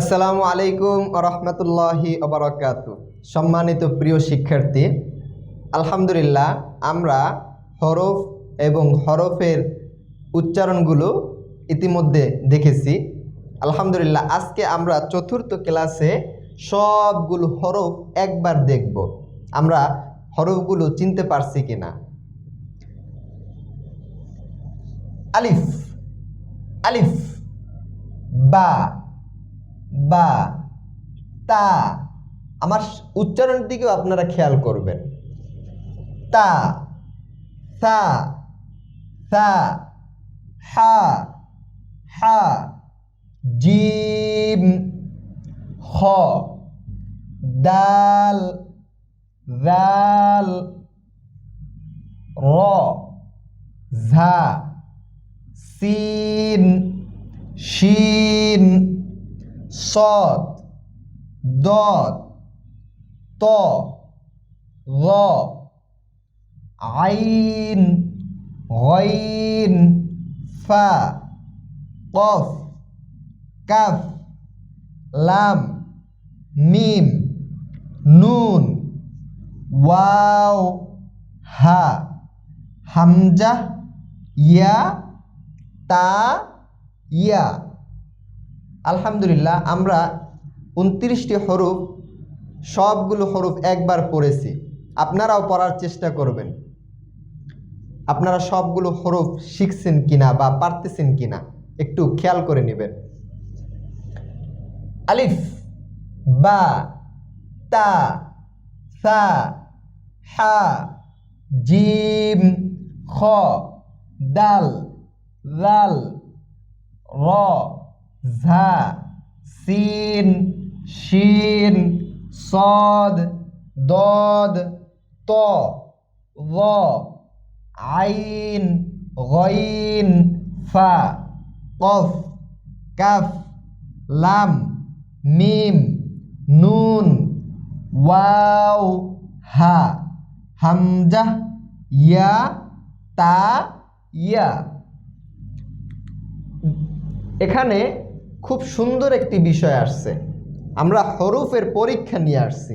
আসসালামু আলাইকুম রহমতুল্লাহি অবরাকাত সম্মানিত প্রিয় শিক্ষার্থী, আলহামদুলিল্লাহ আমরা হরফ এবং হরফের উচ্চারণগুলো ইতিমধ্যে দেখেছি। আলহামদুলিল্লাহ, আজকে আমরা চতুর্থ ক্লাসে সবগুলো হরফ একবার দেখব। আমরা হরফগুলো চিনতে পারছি কিনা? আলিফ আলিফ, বা বা, তা, আমার উচ্চারণের দিকেও আপনারা খেয়াল করবেন। তা, সা সা, হা হা, জিম খ দাল দাল র, ঝা, সিন শিন صاد ضاد ط ظ عين غين فا قف كف لام ميم نون واو ها হামজা ইয়া তা ইয়া আলহামদুলিল্লাহ, আমরা উনত্রিশটি হরুফ, সবগুলো হরুফ একবার পড়েছি। আপনারাও পড়ার চেষ্টা করবেন। আপনারা সবগুলো হরফ শিখছেন কিনা বা পারতেছেন কিনা একটু খেয়াল করে নেবেন। আলিফ, বা, তা, সা, হা, জিম, খ, দাল, লাল, র। ঝা, সিন, শিন, সদ, দদ, ত আইন, গইন, ফা, কফ, কাফ, লাম, মিম, নুন, ওয়াও, হা, হামজা, ইয়া, তা, ইয়া। এখানে খুব সুন্দর একটি বিষয় আসছে। আমরা হরফের পরীক্ষা নিয়ে আসছি।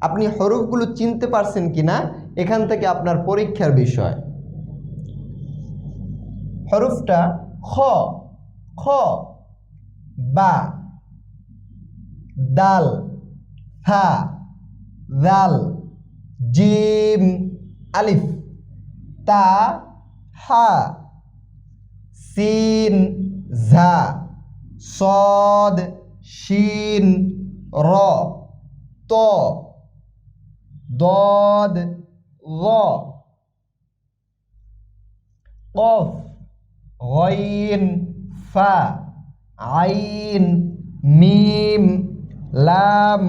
আপনি হরফগুলো চিনতে পারছেন কিনা? এখান থেকে আপনার পরীক্ষার বিষয়। হরফটা খ খ, বা, দাল, হা দাল জিম, আলিফ, তা, হা, সিন, ঝা। সদ, শিন, র, ত। দদ ল কফ, গইন, ফা। আইন, মিম, লাম,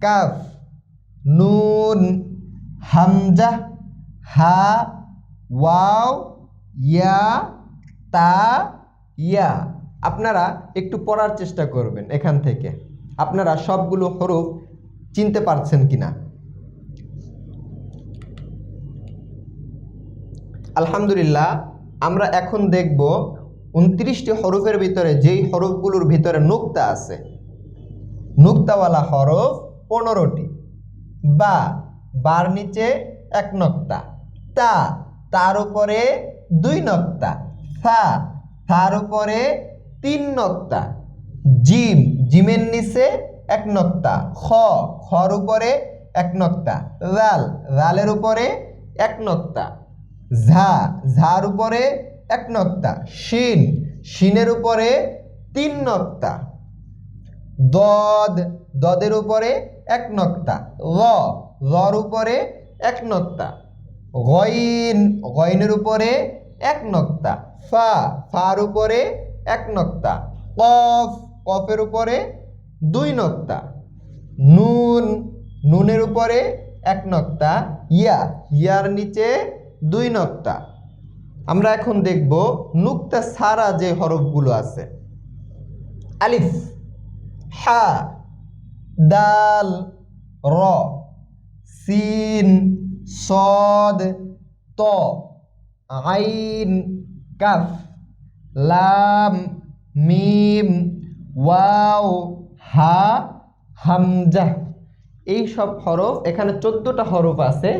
কাফ। নুন, হামজা, হা, ওয়াও, ইয়া, তা, ইয়া। আপনারা একটু পড়ার চেষ্টা করবেন এখান থেকে। আপনারা সবগুলো হরফ চিনতে পারছেন কিনা? আলহামদুলিল্লাহ, আমরা এখন দেখব উনত্রিশটি হরফের ভিতরে যেই হরফগুলোর ভিতরে নুক্তা আছে। নুক্তাওয়ালা হরফ পনেরোটি। বা, বার নিচে এক নক্তা। তা, তার উপরে দুই নক্তা। থা, তার উপরে তিন নক্তা জিম, জিমের নিচে এক নক্তা খ, খর উপরে এক নক্তা রাল, রালের উপরে এক নক্তা ঝা, ঝার উপরে এক নক্তা শিন, শিনের উপরে তিন নক্তা দদ, দদের উপরে এক নক্তা ল লর উপরে এক নক্তা গইন, গইনের উপরে এক নক্তা ফা, ফার উপরে এক নক্তা। কফ, কফের উপরে দুই নক্তা। নুন, নুনের উপরে এক নক্তা। ইয়া, ইয়ার নিচে দুই নক্তা। আমরা এখন দেখব নুক্তা সারা যে হরফগুলো আছে। আলিফ, হা, দাল, র, সিন, সদ, ত, আইন, কাফ। লাম, মিম, ওয়াও, হা, হামজা। এই সব হরফ, এখানে চোদ্দোটা হরফ আছে,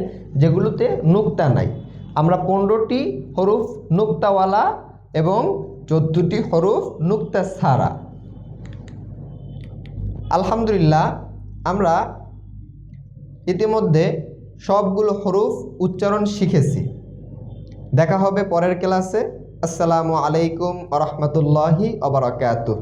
যেগুলোতে নুক্তা নাই। আমরা পনেরোটি হরফ নুক্তাওয়ালা এবং চোদ্দোটি হরফ নুক্তা ছাড়া আলহামদুলিল্লাহ, আমরা ইতিমধ্যে সবগুলো হরফ উচ্চারণ শিখেছি। দেখা হবে পরের ক্লাসে। আসসালামু আলাইকুম আ রহমতুল্লাহি আবরাকাতুহ